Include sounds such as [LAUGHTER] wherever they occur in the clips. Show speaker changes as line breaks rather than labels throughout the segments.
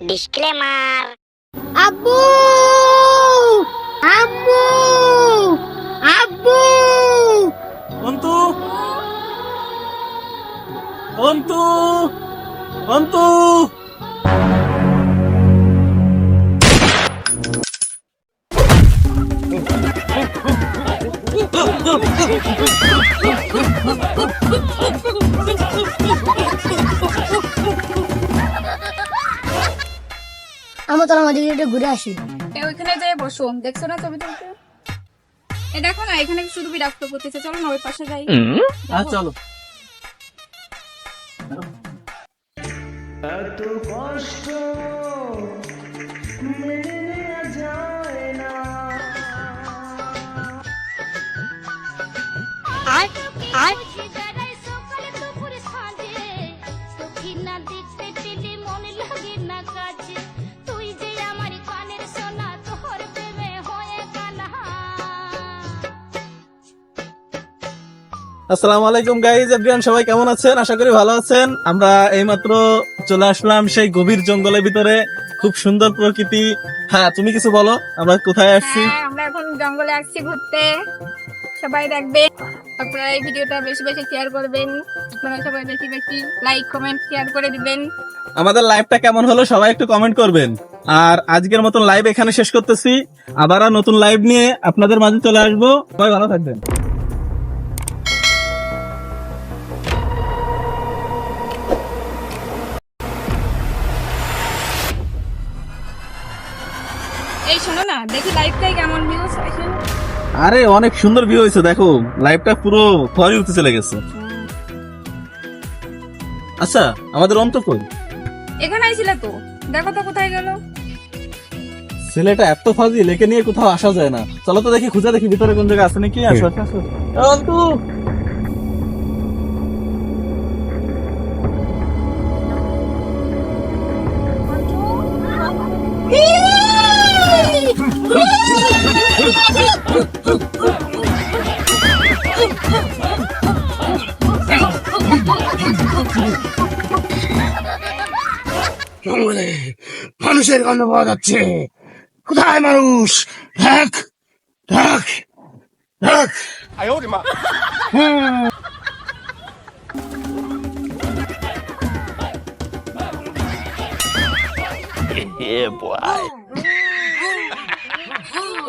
Disclaimer
আব্বু! আব্বু! আব্বু!
অন্তু অন্তু অন্তু [LAUGHS]
আমি তোর আমাদের একটু ঘুরে আসি।
ওইখানে যাই বসো। দেখছ না ছবি তুলতে? এ দেখো না এখানে শুধু বিরক্ত করতেছে। চলো না ওই পাশে যাই।
হ্যাঁ চলো।
আর আর
তুই
আসসালামু আলাইকুম গাইজ এভরিওয়ান সবাই কেমন আছেন? আশা করি ভালো আছেন। আমরা এইমাত্র চলে আসলাম সেই গভীর জঙ্গলের ভিতরে। খুব সুন্দর প্রকৃতি। হ্যাঁ তুমি কিছু বলো আমরা কোথায় আসছি?
হ্যাঁ আমরা এখন জঙ্গলে আসছি ঘুরতে। সবাই দেখবে আপনারা এই ভিডিওটা বেশি বেশি শেয়ার করবেন। আপনারা সবাই বেশি বেশি লাইক কমেন্ট শেয়ার করে দিবেন।
আমাদের লাইভটা কেমন হলো সবাই একটু কমেন্ট করবেন। আর আজকের মতন লাইভ এখানে শেষ করতেছি। আবার নতুন লাইভ নিয়ে আপনাদের মাঝে চলে আসব। সবাই ভালো থাকবেন।
লাইভটাই কেমন ভিউজ আসে
আরে অনেক সুন্দর ভিউ হয়েছে দেখো। লাইভটা পুরো ফরি উঠতে চলে গেছে। আচ্ছা আমাদের অন্ত কই?
এখানে আইছিলে তো। দেখো তো কোথায় গেল।
ছেলেটা এত ফাজি লেকে নিয়ে কোথাও আসা যায় না। চলো তো দেখি খুঁজে দেখি ভিতরে কোন জায়গা আছে নাকি? আসো আসো, অন্তু!
জঙ্গলে মানুষের গন্ধ পাওয়া যাচ্ছে। কোথায় মানুষ? ঢাক ঢাক ঢাক। [LAUGHS]
Yeah, boy.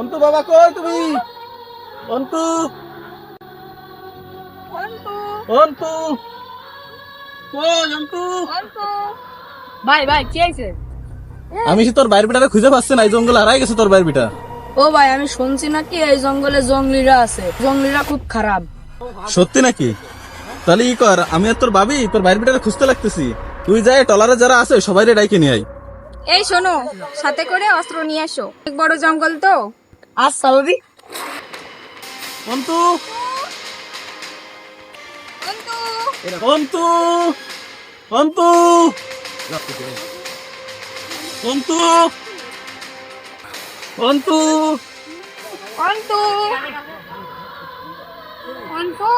অন্তু বাবা কই তুমি? অন্তু।
অন্তু।
অন্তু। কই অন্তু?
অন্তু। ভাই ভাই কি হয়েছে?
আমি তোর বাইর বিটারে খুঁজে পাচ্ছি না এই জঙ্গল হারাই গেছে তোর বাইর বিটা।
ও ভাই আমি শুনছি নাকি এই জঙ্গলে জঙ্গলিরা আছে। জঙ্গলিরা খুব খারাপ।
সত্যি নাকি? তাহলে ই কর আমি আর তোর ভাবি তোর বাইর বিটারে খুঁজতে লাগতেছি। তুই যাই টলারে যারা আছে সবাই ডাইকে নিয়ে আই
এই শোনো সাথে করে অস্ত্র নিয়ে আসো অনেক বড় জঙ্গল তো।
আচ্ছা ভাবি
অন্তু
অন্তু
অন্তু অন্তু অন্তু অন্তু
অন্তু অন্তু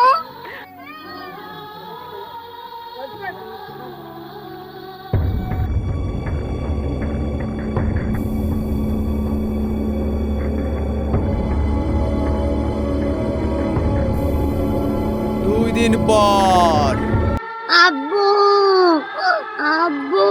দিন পর।
আব্বু আব্বু।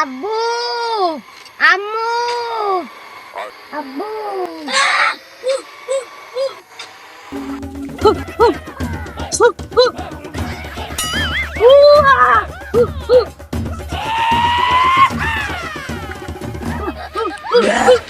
আব্বু আম্মু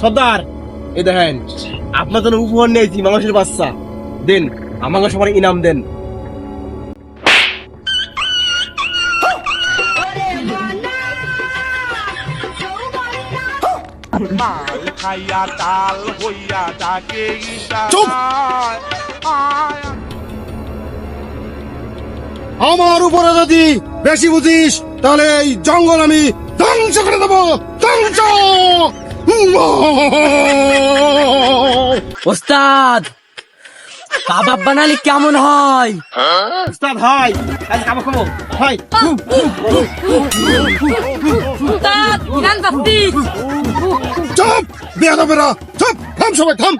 সর্দার এই দেখেন আপনার জন্য উপহার নিয়েছি মানুষের বাচ্চা। দেন আমাকে সবার ইনাম দেন।
খাইয়া তাল হইয়া ডাকে
চুপ! আমার উপরে যদি বেশি বুঝিস তাহলে এই জঙ্গল আমি ধ্বংস করে দেবো। ধ্বংস!
ওস্তাদ কাবাব বানালে কেমন হয়?
উস্তাদ হাই! আজ খাব খাব? হাই! চুপ, বেয়াদবেরা, চুপ, থাম সবাই, থাম।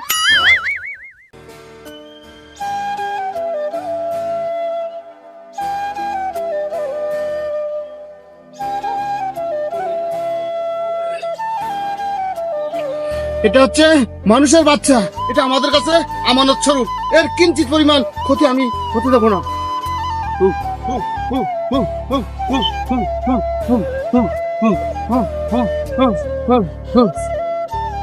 এটা হচ্ছে মানুষের বাচ্চা, এটা আমাদের কাছে আমানত স্বরূপ। এর কিঞ্চিত পরিমাণ ক্ষতি আমি হতে দেবো না।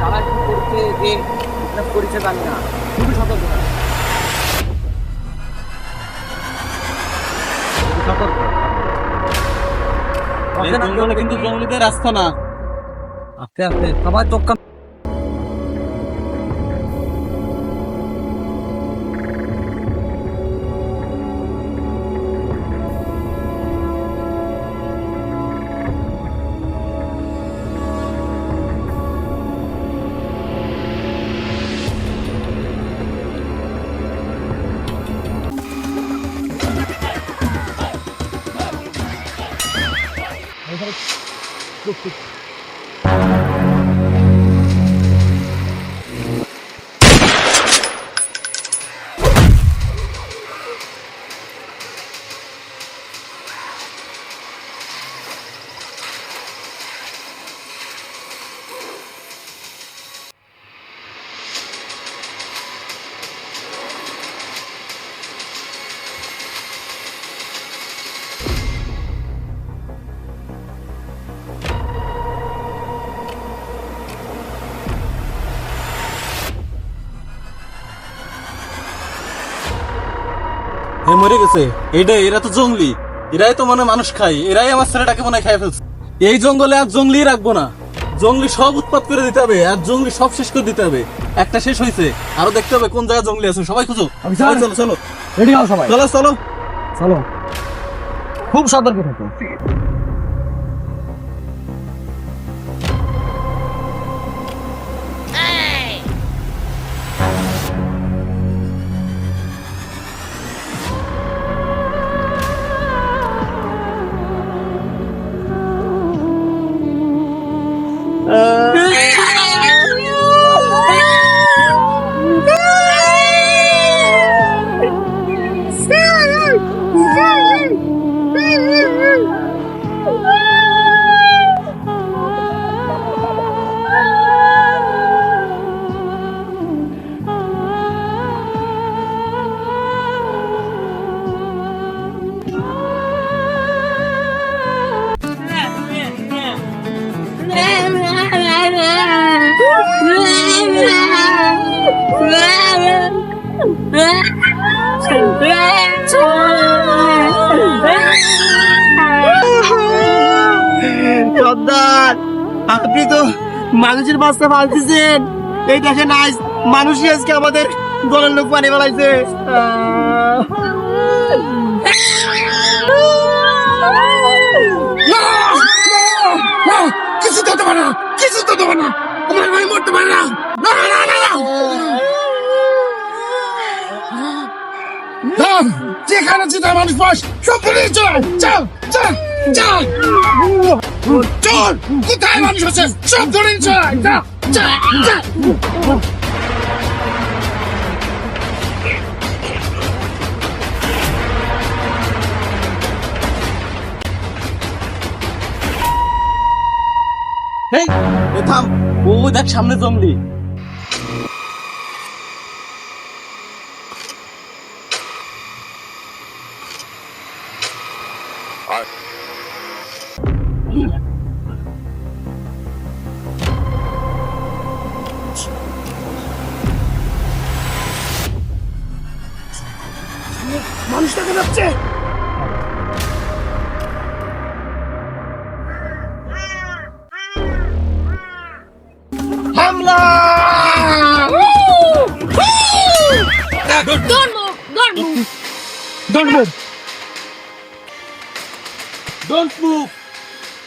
তারা কি করছে যে এটা করেছে জানি না খুবই সতর্ক। সতর্ক। কিন্তু জঙ্গলিদের রাস্তা না। আস্তে আস্তে সবাই চোখ করতে
মরে গেছে। এটা এরা তো জঙ্গলি। এরাই তো মানে মানুষ খায়। এরাই আমার ছেলেটাকে মনে খাই ফেলছে। এই জঙ্গলে আর জঙ্গলি রাখব না। জঙ্গলি সব উৎপাদ করে দিতে হবে আর জঙ্গলি সব শেষ করে দিতে হবে। একটা শেষ হয়েছে। আরও দেখতে হবে কোন জায়গায় জঙ্গলি আছে। সবাই খুঁজো। চলো চলো।
রেডি হও সবাই।
চলো চলো।
চলো। খুব সতর্ক থাকো।
সর্দার আপনি তো মানুষের বাচ্চা পালতেছেন এই দেখেন আজ মানুষই আজকে আমাদের দলের লোক পানি বেলাইছে কিছু তো দেবে না কিছু তো দেবে না। আমার ভাই মরতে পারে না না না না। যেখানে যেটা মানুষ পাস সব ফেলে চল চল চল চল। চল, কোথায় মানুষ আছে? সব ধরে চল।
এই দেখ সামনে জঙ্গলি
মানুষটাকে যাচ্ছে। হামলা!
ডোন্ট মুভ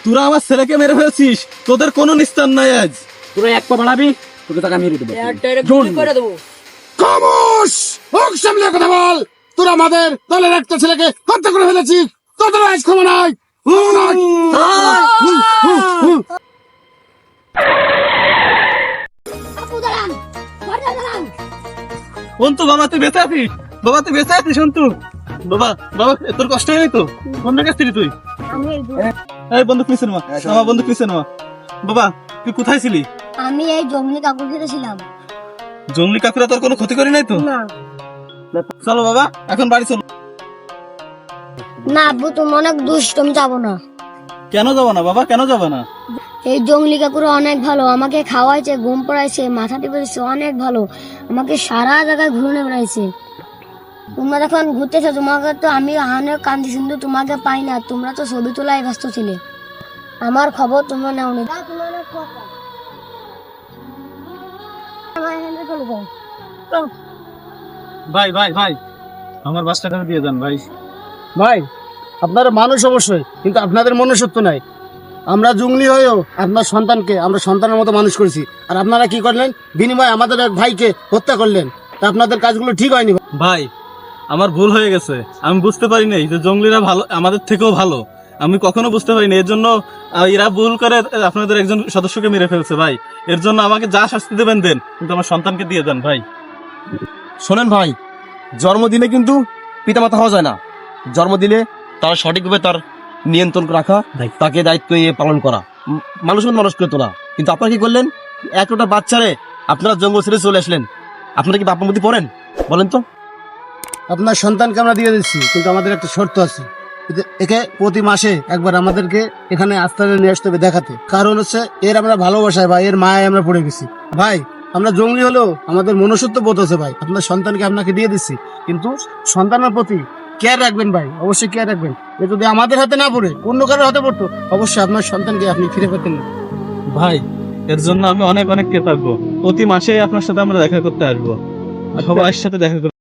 তোরা আমার ছেলেকে মেরে ফেলছিস। তোদের কোনো নিস্তার নাই আজ।
তোরা এক পা বাড়াবি তোকে টাকা মেরে দেবো।
করে দেবো।
খামোশ! মুখ সামলে কথা বল। তোরা আমাদের দলের একটা ছেলেকে হত্যা করে ফেলেছিস। তোদের আজ ক্ষমা নাই।
অন্তু বাবা তুই বেঁচে আছিস? বাবা তুই বেঁচে আছিস অন্তু? বাবা বাবা তোর কষ্ট হয়নি তো? কোন জায়গায় ছিলি তুই।
এই
এই বন্দুক নিচে নেওয়া আমার বন্দুক নিচে নেওয়া বাবা তুই কোথায় ছিলি?
আমি এই জঙ্গলি কাকুর
জঙ্গলি কাকুরা তোর কোনো ক্ষতি করি নাই তো?
না।
চলো বাবা এখন বাড়ি চলো।
না আব্বু তুমি অনেক দুষ্ট আমি যাব না।
কেন যাব না বাবা? কেন যাব না?
এই জঙ্গলি কাকুরা অনেক ভালো আমাকে খাওয়াইছে ঘুম পড়াইছে মাথা টিপেছে অনেক ভালো। আমাকে সারা জায়গায় ঘুরে বেড়াইছে। তোমরা যখন ঘুরতেছো তোমাকে তো আমি অনেক কান্দি কিন্তু তোমাকে পাই না। তোমরা তো ছবি তোলায় ব্যস্ত ছিলে। আমার খবর তোমরা নেও নি।
ভাই ভাই ভাই আমার বাস টাকা দিয়ে যান ভাই।
ভাই আপনারা মানুষ অবশ্যই কিন্তু আপনাদের মনুষ্যত্ব নাই। আমরা জঙ্গলি হয়েও আপনার সন্তানকে আমরা সন্তানের মতো মানুষ করেছি। আর আপনারা কি করলেন? বিনিময়ে আমাদের এক ভাইকে হত্যা করলেন। তা আপনাদের কাজগুলো ঠিক হয়নি।
ভাই আমার ভুল হয়ে গেছে। আমি বুঝতে পারি নাই যে জঙ্গলিরা ভালো আমাদের থেকেও ভালো। আমি কখনো বুঝতে পারিনি এর জন্য এরা ভুল করে আপনাদের একজন সদস্যকে মেরে ফেলছে ভাই। এর জন্য আমাকে যা শাস্তি দেবেন দেন। কিন্তু আমার সন্তানকে দিয়ে দেন ভাই।
শোনেন ভাই জন্মদিনে কিন্তু পিতামাতা হওয়া যায় না। জন্মদিনে তার সঠিকভাবে তার নিয়ন্ত্রণ রাখা তাকে দায়িত্ব নিয়ে পালন করা। মানুষ মানুষ করে তোলা। কিন্তু আপনারা কি করলেন? একটা বাচ্চারে আপনারা জঙ্গল ছেড়ে চলে আসলেন। আপনারা কি বাপা মধ্যে পড়েন? বলেন তো।
আপনার সন্তানকে আমরা দিয়ে দিচ্ছি কিন্তু আমাদের একটা শর্ত আছে। একে প্রতি মাসে একবার আমাদেরকে এখানে আস্থানে নিয়ে আসতে হবে দেখাতে। কারণ হচ্ছে এর আমরা ভালোবাসায় বা এর মায় আমরা পড়ে গেছি। ভাই আমরা জঙ্গলি হলেও আমাদের মনুষ্যত্ব বোধ আছে ভাই। আপনার সন্তানকে আপনাকে দিয়ে দিচ্ছি কিন্তু সন্তানের প্রতি কেয়ার রাখবেন ভাই অবশ্যই কেয়ার রাখবেন। এ যদি আমাদের হাতে না পড়ে অন্য কারোর হাতে পড়তো অবশ্যই আপনার সন্তানকে আপনি ফিরে পেতেন না।
ভাই এর জন্য আমি অনেক অনেক কৃতজ্ঞ। প্রতি মাসে আপনার সাথে আমরা দেখা করতে আসব। সবার সাথে দেখা করতে।